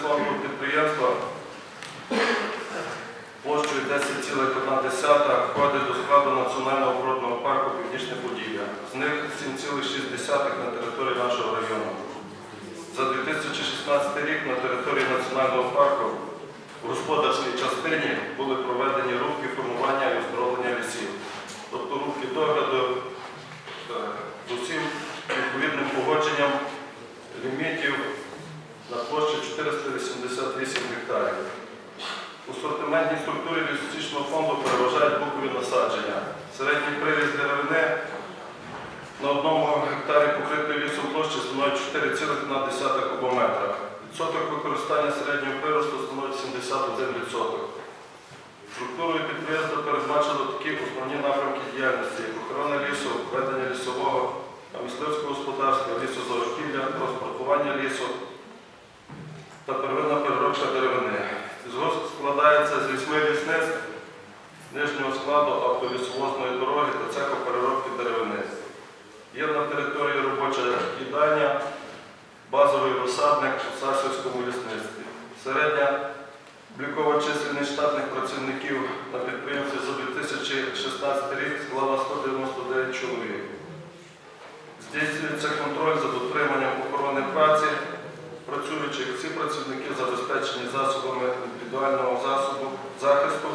славного підприємства площею 10,1 входить до складу Національного природного парку Північне Поділля. З них 7,6 на території нашого району. За 2016 рік на території національного парку в господарській частині були проведені рубки формування і оздоровлення лісів, тобто рубки догляду е, з усім відповідним погодженням. Структурі лісостічного фонду переважають букові насадження. Середній приріст деревини на одному гектарі покритої лісом площі становить 4,1 кубометра. Відсоток використання середнього приросту становить 71%. Структурою підприємства передбачено такі основні напрямки діяльності, як охорона лісу, ведення лісового, мисливського господарства, лісозаготівля, транспортування лісу та первинна переробка деревини. Згоск складається з вісьми лісництв, нижнього складу автолісовозної дороги та цеху переробки деревини. Є на території робоча їдальня, базовий розсадник у Сасівському лісництві. Середня облікова чисельність штатних працівників на підприємстві за 2016 рік склала 199 чоловік. Здійснюється контроль за дотриманням охорони праці працюючих. Ці працівники забезпечені засобами індивідуального засобу захисту.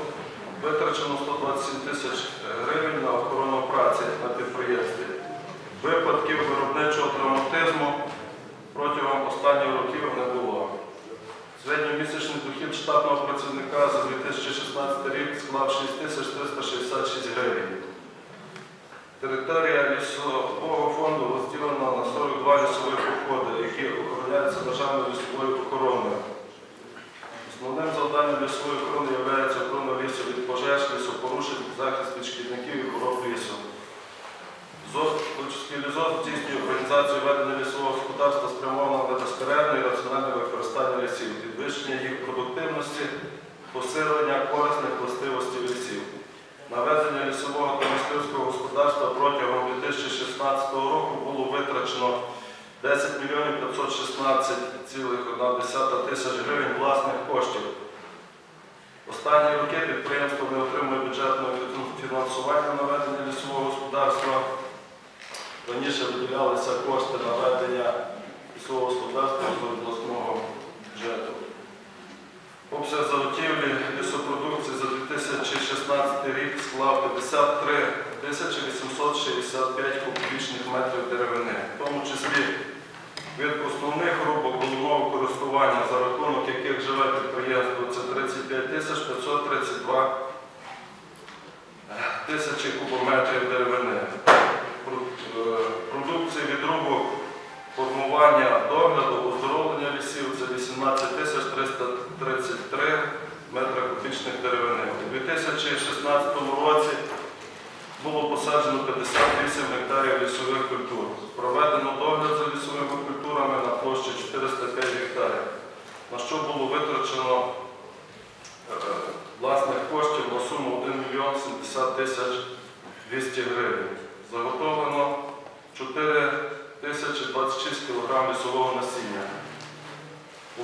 Витрачено 127 тисяч гривень на охорону праці на підприємстві. Випадків виробничого травматизму протягом останніх років не було. Середньомісячний дохід штатного працівника за 2016 рік склав 6366 гривень. Територія лісового фонду розділена на 42 лісові походи, які охороняються державною лісовою охороною. Основним завданням лісової охорони є охорона лісу від пожеж, лісопорушень, захист від шкідників і хвороб лісу. Лучівський здійснює організацію ведення лісового господарства спрямовано на безперервне і раціональне використання лісів, підвищення їх продуктивності, посилення корисних властивостей лісів. На ведення лісового та господарства протягом 2016 року було витрачено 10 мільйонів 516,1 тисяч гривень власних коштів. Останні роки підприємство не отримує бюджетного фінансування на ведення лісового господарства. Раніше виділялися кошти на ведення лісового господарства з обласного бюджету. Обсяг заготівлі лісопродукції за 2016 рік склав 53 тисячі 865 кубічних метрів деревини, в тому числі від основних рубок головного користування, за рахунок яких живе підприємство, це 35 тисяч 532 тисячі кубометрів деревини. Е, Продукції від рубок формування догляду, оздоровлення лісів це 18 тисяч 333 метри кубічних деревини. У 2016 році було посаджено 58 гектарів лісових культур. Проведено догляд за лісовими культурами на площі 405 гектарів, на що було витрачено е, власних коштів на суму 1 мільйон 70 тисяч 200 гривень. Заготовлено 4 тисячі 26 кг лісового насіння. У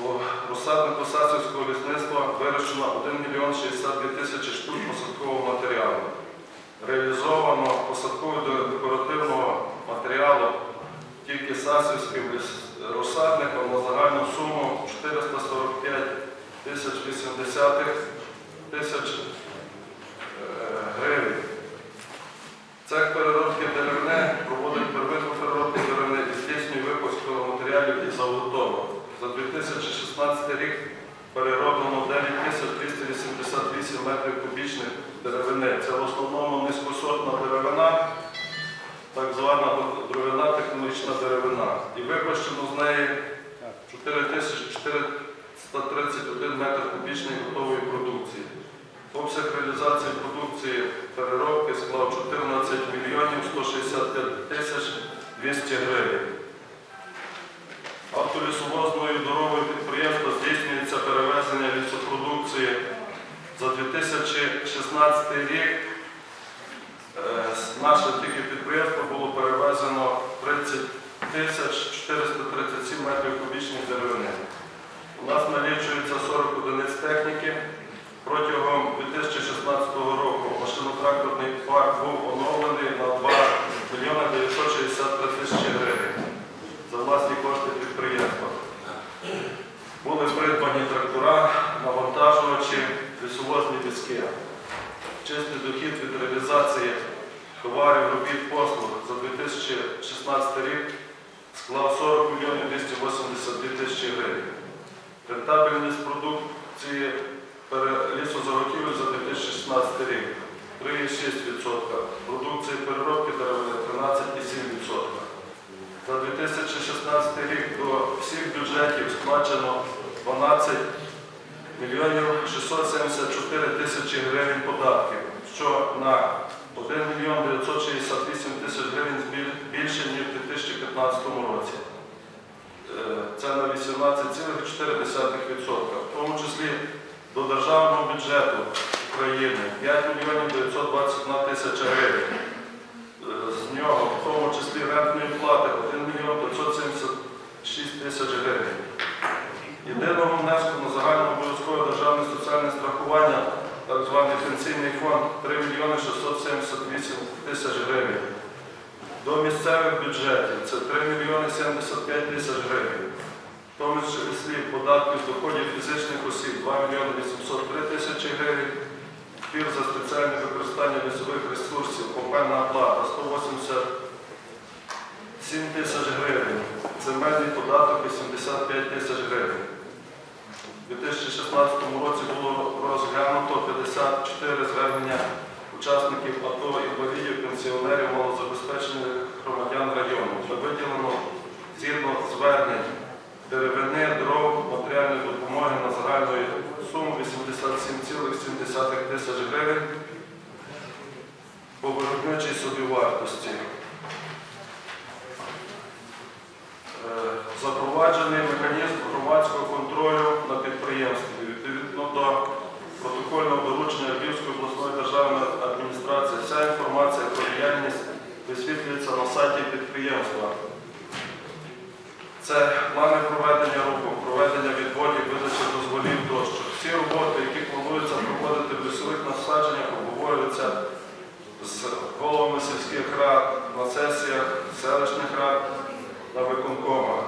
розсаднику Сасівського лісництва вирощено 1 мільйон 62 тисячі штук посадкового матеріалу. Реалізовано посадково декоративного матеріалу тільки Сасівським ліс- розсадником на загальну суму 445 тисяч 80 тисяч е, гривень. Цех переробки деревини проводить первинну переробку деревини і здійснює випуск матеріалів і заготовок. За 2016 рік перероблено 9288 метрів кубічних деревини. Це в основному низькосортна деревина, так звана дровяна технологічна деревина. І випущено з неї 4431 метр кубічної готової продукції. Обсяг реалізації продукції переробки склав 14 мільйонів 165 тисяч 200 гривень. Автолісовозною 2016 рік. е, з Наше тільки підприємство було перевезено 30 437 метрів кубічних деревини. У нас налічується 40 одиниць техніки. Протягом 2016 року машинотракторний парк був оновлений на 2 мільйони 963 тисячі гривень за власні кошти підприємства. Були придбані трактора, навантажувачі, лісовозні візки. Чистий дохід від реалізації товарів, робіт, послуг за 2016 рік склав 40 мільйонів 282 тисячі гривень. Рентабельність продукції лісозаготівель за 2016 рік 3,6%. Продукції переробки деревини 13,7%. За 2016 рік до всіх бюджетів сплачено 12 мільйонів 674 тисячі гривень податків, що на 1 мільйон 968 тисяч гривень більше, ніж у 2015 році. Це на 18,4%. В тому числі до державного бюджету України 5 мільйонів 921 тисяча гривень. Е, З нього, в тому числі рентної плати 1 мільйон 576 тисяч гривень. Єдиного внеску на загальнообов'язкове державне соціальне страхування, так званий пенсійний фонд 3 мільйони 678 тисяч гривень. До місцевих бюджетів це 3 мільйони 75 тисяч гривень. В тому числі податки з доходів фізичних осіб 2 мільйони 803 тисячі гривень. Пір за спеціальне використання лісових ресурсів, попельна оплата 187 тисяч гривень. Земельний податок 85 тисяч гривень. У 2016 році було розглянуто 54 звернення учасників АТО, інвалідів, пенсіонерів, малозабезпечених громадян району. Виділено згідно звернень деревини, дров, матеріальної допомоги на загальну суму 87,7 тисяч гривень по виробничій собівартості. Е, Запроваджений механізм громадського контролю на підприємстві. Відповідно до сайті підприємства. Це плани проведення руху, проведення відводів, видачі дозволів тощо. Всі роботи, які плануються проводити в лісових насадженнях, обговорюються з головами сільських рад на сесіях селищних рад на виконкомах.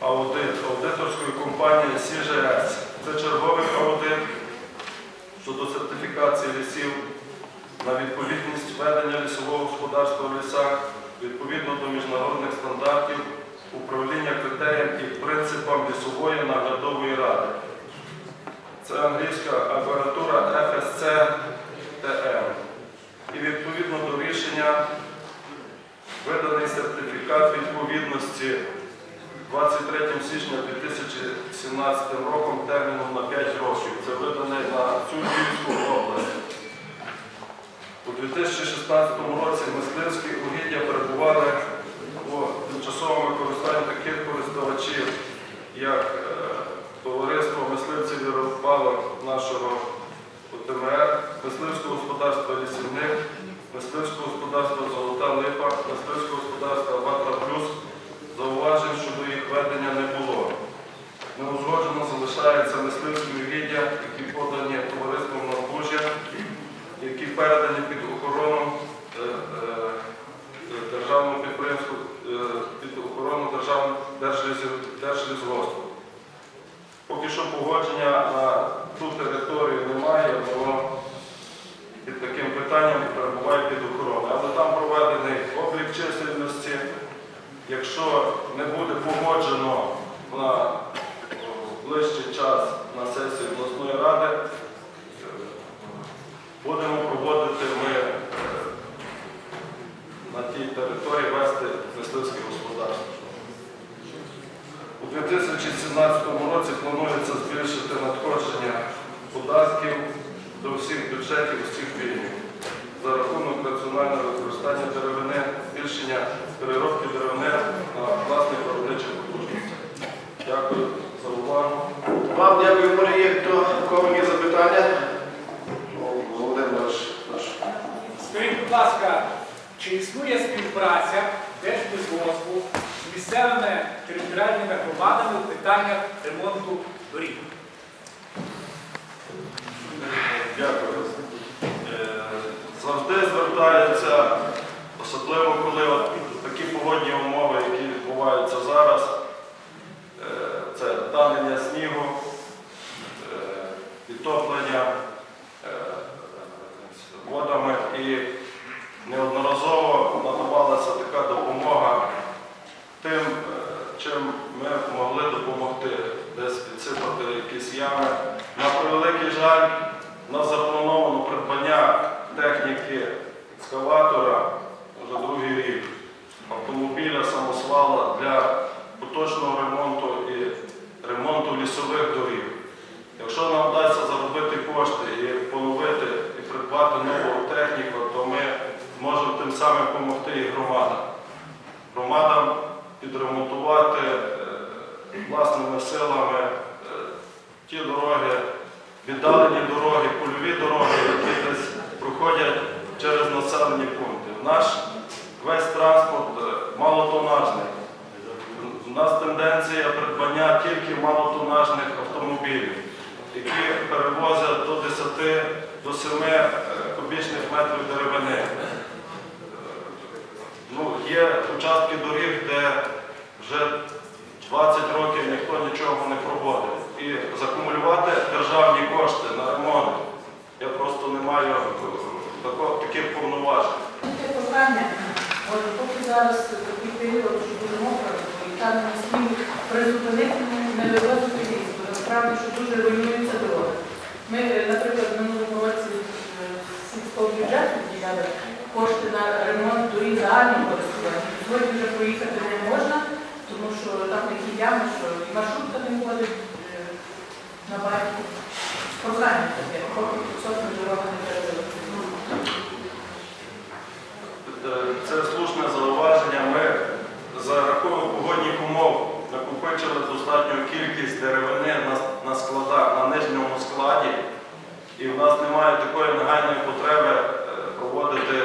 Аудит аудиторської компанії СІЖС. Це черговий аудит щодо сертифікації лісів на відповідність ведення лісового господарства в лісах відповідно до міжнародних стандартів управління критеріям і принципам лісової наглядової ради. Це англійська FSC TM. І відповідно до рішення виданий сертифікат відповідності 23 січня 2017 роком терміном на 5 років. Це видане на всю Львівську область. У 2016 році мисливські угіддя перебували у тимчасовому використанні таких користувачів, як е, товариство мисливців і рибалок нашого ОТМР, мисливського господарства Лісівник, мисливського господарства Золота Липа, мисливського господарства Ватра Плюс. Зауважень щодо їх ведення не було. Неузгоджено залишаються мисливські угіддя, які подані які передані під охорону е, е, державного підприємства, е, під охорону держлісгоспу. Поки що погодження на ту територію немає, воно під таким питанням перебуває під охороною. Але там проведений облік чисельності. Якщо не буде погоджено на ближчий час на сесії обласної ради, будемо проводити ми е, на тій території вести мисливське господарство. У 2017 році планується збільшити надходження податків до всіх бюджетів усіх рівнів за рахунок раціонального використання деревини, збільшення переробки деревини на власних виробничих потужностях. Дякую за увагу. Вам дякую, є хто, кого є запитання? О, Володимир наш. наш. Скажіть, будь ласка, чи існує співпраця Держлісгоспу з місцевими територіальними громадами у питаннях ремонту доріг? Дякую. Е, завжди звертаються, особливо коли такі погодні умови, які відбуваються зараз, е, це танення снігу, е, підтоплення е, водами і неодноразово надавалася така допомога тим, е, чим ми могли допомогти, десь підсипати якісь ями. На превеликий жаль, у нас заплановано придбання техніки екскаватора вже другий рік, автомобіля, самосвала для поточного ремонту і ремонту лісових доріг. Якщо нам вдасться заробити кошти і поновити і придбати нову техніку, то ми зможемо тим самим допомогти і громадам. Громадам підремонтувати е, власними силами е, ті дороги, віддалені дороги, польові дороги, які десь проходять через населені пункти. Наш весь транспорт е, малотонажний. У нас тенденція придбання тільки малотонажних автомобілів, які перевозять до 10 до 7 е, кубічних метрів деревини. Е, Ну, є участки доріг, де вже 20 років ніхто нічого не проводив. І закумулювати державні кошти на ремонт. Я просто не маю е, таких повноважень. Таке може, поки зараз такий період, що буде мокро, і там не ліс, бо насправді, що дуже руйнуються дороги. Ми, е, наприклад, в минулому році е, сільського бюджету виділяли кошти на ремонт доріг загального користування. Сьогодні вже проїхати не можна, тому що там такі ями, що і маршрутка не ходить е, на байку. Прохання таке, поки сотні дорога не перебили. Е, Це достатню кількість деревини на, складах, на нижньому складі, і в нас немає такої негайної потреби е, проводити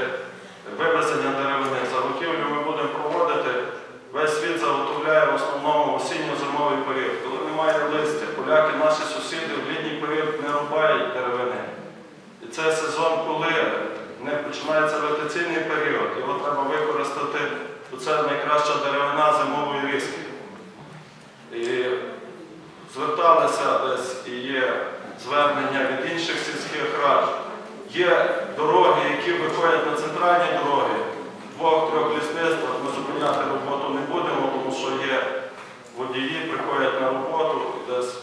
вивезення деревини. Заготівлю ми будемо проводити. Весь світ заготовляє в основному осінньо-зимовий період. Коли немає листя, поляки, наші сусіди в літній період не рубають деревини. І це сезон, коли не починається вегетаційний період, його треба використати, то це найкраща деревина зимової різки. І зверталися десь і є звернення від інших сільських рад. Є дороги, які виходять на центральні дороги, двох-трьох лісництвах ми зупиняти роботу не будемо, тому що є водії, приходять на роботу, десь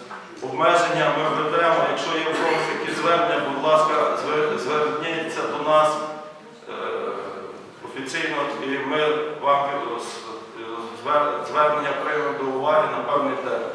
обмеження ми введемо. Якщо є в якісь звернення, будь ласка, звер- зверніться до нас е, офіційно, і ми вам з- звер- звернення приймемо до уваги на певний термін.